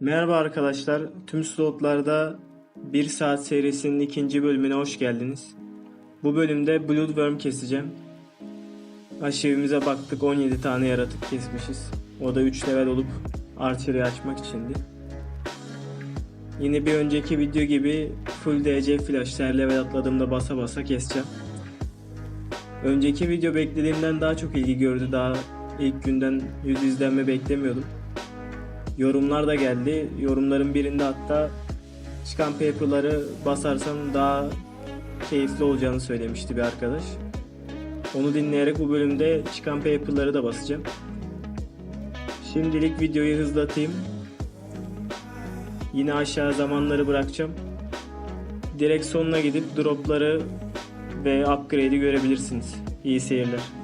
Merhaba arkadaşlar. Tüm slotlarda 1 saat serisinin ikinci bölümüne hoş geldiniz. Bu bölümde Bloodworm keseceğim. Aşevimize baktık 17 tane yaratık kesmişiz. O da 3 level olup Archer'ı açmak içindi. Yine bir önceki video gibi full DC flash her level atladığımda basa basa keseceğim. Önceki video beklediğimden daha çok ilgi gördü. Daha ilk günden 100 izlenme beklemiyordum. Yorumlar da geldi. Yorumların birinde hatta çıkan paper'ları basarsam daha keyifli olacağını söylemişti bir arkadaş. Onu dinleyerek bu bölümde çıkan paper'ları da basacağım. Şimdilik videoyu hızlatayım. Yine aşağı zamanları bırakacağım. Direkt sonuna gidip dropları ve upgrade'i görebilirsiniz. İyi seyirler.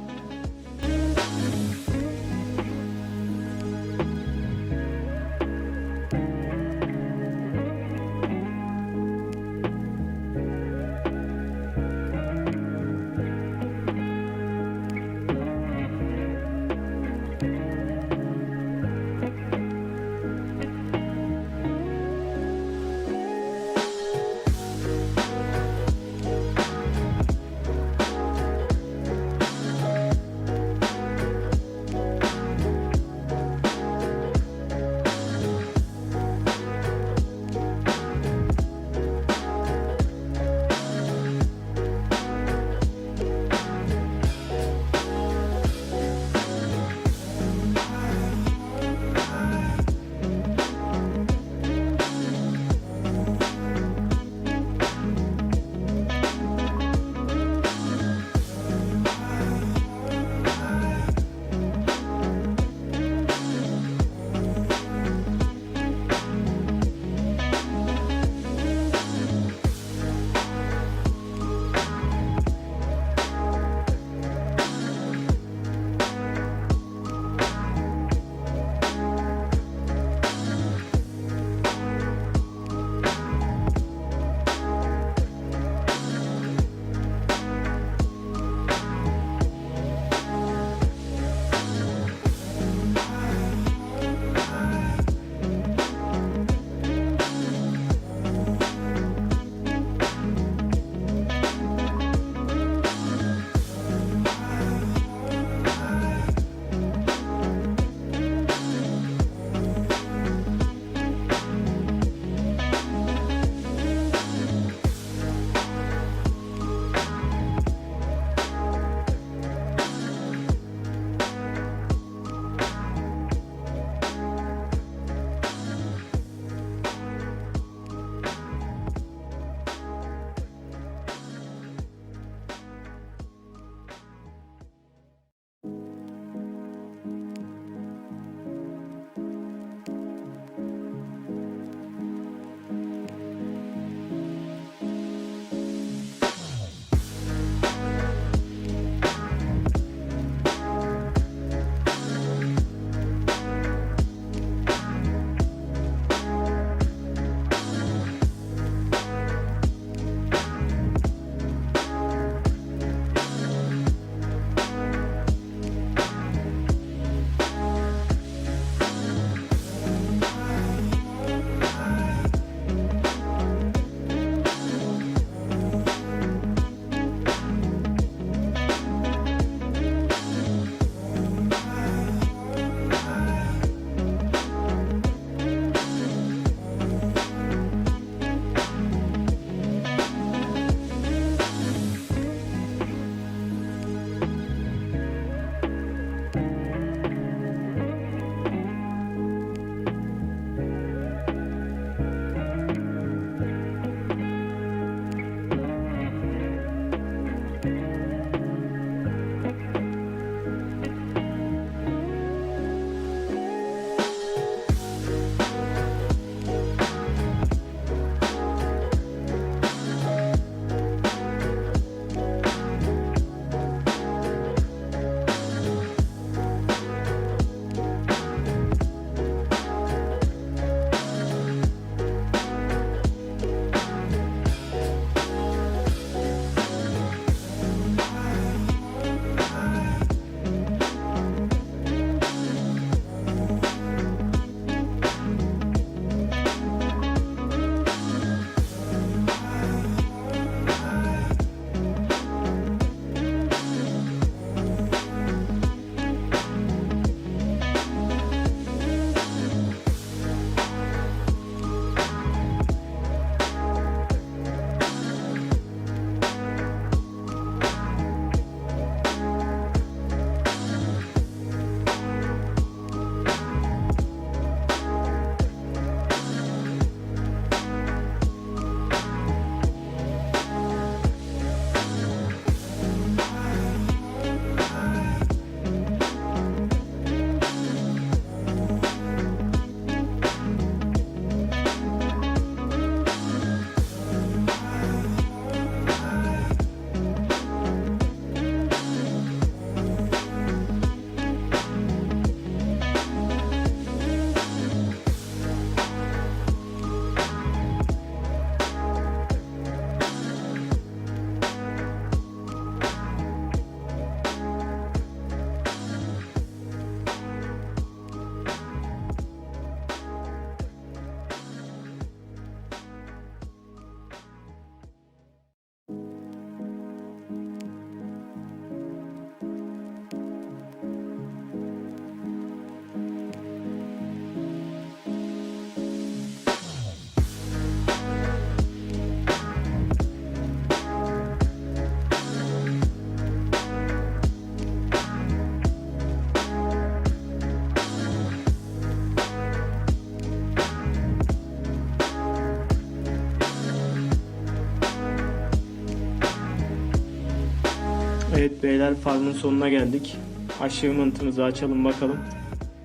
Beyler farmın sonuna geldik. Achievement'ımızı açalım bakalım.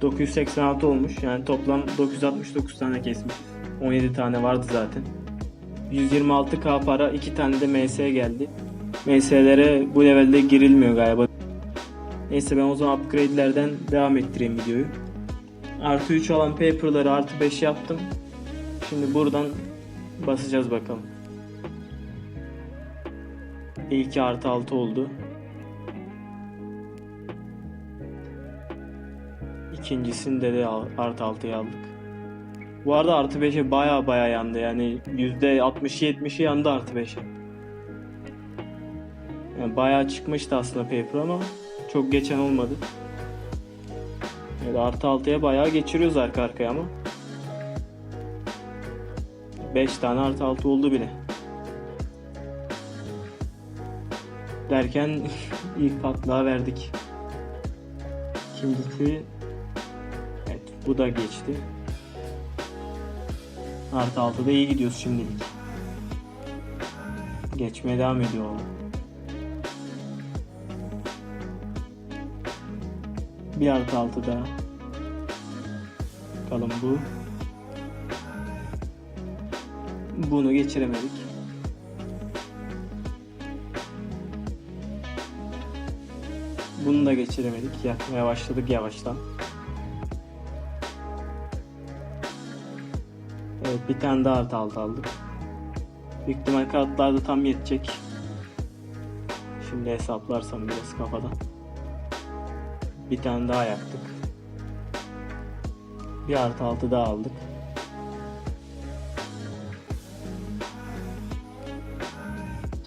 986 olmuş. Yani toplam 969 tane kesmişiz. 17 tane vardı zaten. 126k para, 2 tane de MS geldi. MS'lere bu levelde girilmiyor galiba. Neyse ben o zaman upgrade'lerden devam ettireyim videoyu. Artı 3 olan paper'ları artı 5 yaptım. Şimdi buradan basacağız bakalım. İlki artı 6 oldu. İkincisinde de artı 6'yı aldık. Bu arada artı 5'e baya baya yandı yani %60-70'i yandı artı 5'e. Yani bayağı çıkmıştı aslında paper ama çok geçen olmadı. Evet, artı 6'ya bayağı geçiriyoruz arka arkaya ama. 5 tane artı 6 oldu bile. Derken ilk patlağı verdik. İkincisi bu da geçti. Artı 6'da iyi gidiyoruz şimdilik. Geçmeye devam ediyor. Bir artı 6 daha. Bakalım bu. Bunu geçiremedik. Bunu da geçiremedik. Yakmaya başladık yavaştan. Bir tane daha artı altı aldık. Büyük ihtimal kartlarda tam yetecek. Şimdi hesaplarsam biraz kafadan. Bir tane daha yaktık. Bir artı altı daha aldık.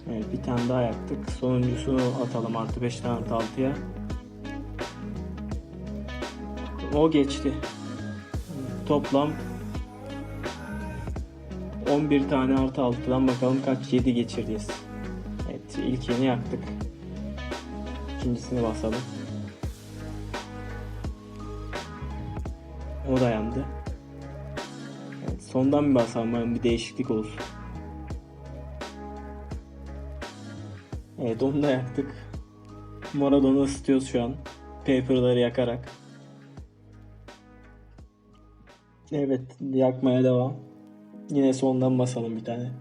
Evet bir tane daha yaktık. Sonuncusunu atalım artı 5 tane artı 6'ya. O geçti. Toplam 11 tane artı 6'dan bakalım kaç 7 geçireceğiz. Evet ilkini yaktık. İkincisini basalım. O da yandı. Evet, sondan bir basalım bir değişiklik olsun. Evet onu da yaktık. Maradona ısıtıyoruz şu an. Paper'ları yakarak. Evet yakmaya devam. Yine sondan basalım bir tane.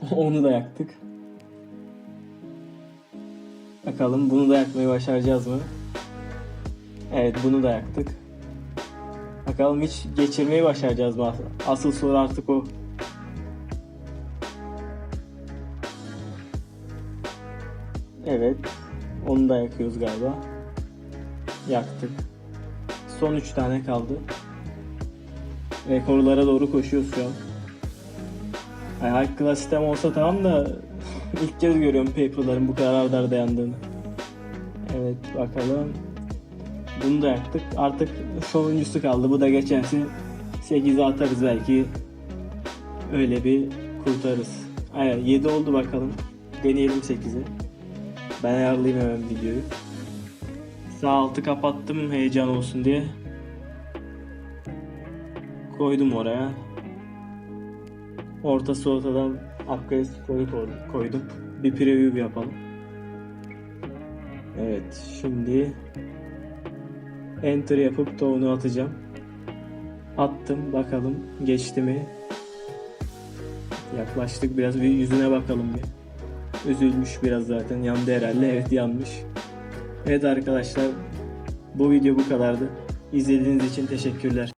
Onu da yaktık. Bakalım bunu da yakmayı başaracağız mı? Evet bunu da yaktık. Bakalım hiç geçirmeyi başaracağız mı? Asıl soru artık o. Evet. Onu da yakıyoruz galiba. Yaktık. Son 3 tane kaldı. Rekorlara doğru koşuyoruz şu an. Yani class sistem olsa tamam da ilk kez görüyorum paper'ların bu kadar arda arda yandığını. Evet bakalım. Bunu da yaktık. Artık sonuncusu kaldı. Bu da geçerse 8'e atarız belki. Öyle bir kurtarırız. Aynen 7 oldu bakalım. Deneyelim 8'i. Ben ayarlayayım hemen videoyu. Sağ altı kapattım heyecan olsun diye. Koydum oraya. Ortası ortadan upgrade koydum. Bir preview yapalım. Evet şimdi enter yapıp tohumunu atacağım. Attım bakalım geçti mi? Yaklaştık biraz bir yüzüne bakalım bir. Üzülmüş biraz zaten yandı herhalde evet yanmış. Evet arkadaşlar bu video bu kadardı. İzlediğiniz için teşekkürler.